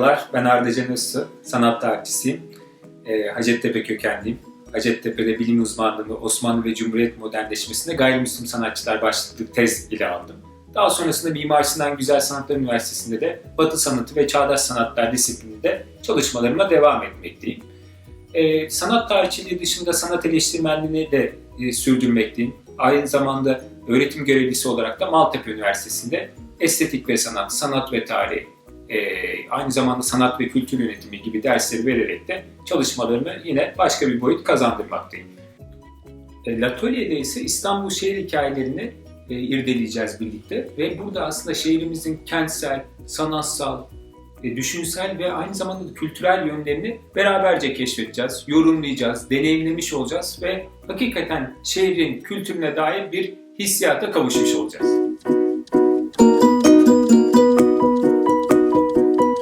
Merhabalar, ben Arda Can Özsu, sanat tarihçisiyim. E, Hacettepe kökenliyim. Hacettepe'de bilim uzmanlığımı Osmanlı ve Cumhuriyet modernleşmesinde gayrimüslim sanatçılar başlıklı tez ile aldım. Daha sonrasında Mimar Sinan Güzel Sanatlar Üniversitesi'nde de Batı Sanatı ve Çağdaş Sanatlar disiplininde çalışmalarıma devam etmekteyim. E, sanat tarihçiliği dışında sanat eleştirmenliğini de e, sürdürmekteyim. Aynı zamanda öğretim görevlisi olarak da Maltepe Üniversitesi'nde estetik ve sanat, sanat ve tarih, aynı zamanda sanat ve kültür yönetimi gibi dersleri vererek de çalışmalarımı yine başka bir boyut kazandırmaktayım. E, L'Atölye'de ise İstanbul şehir hikayelerini e, irdeleyeceğiz birlikte ve burada aslında şehrimizin kentsel, sanatsal, e, düşünsel ve aynı zamanda da kültürel yönlerini beraberce keşfedeceğiz, yorumlayacağız, deneyimlemiş olacağız ve hakikaten şehrin kültürüne dair bir hissiyata kavuşmuş olacağız.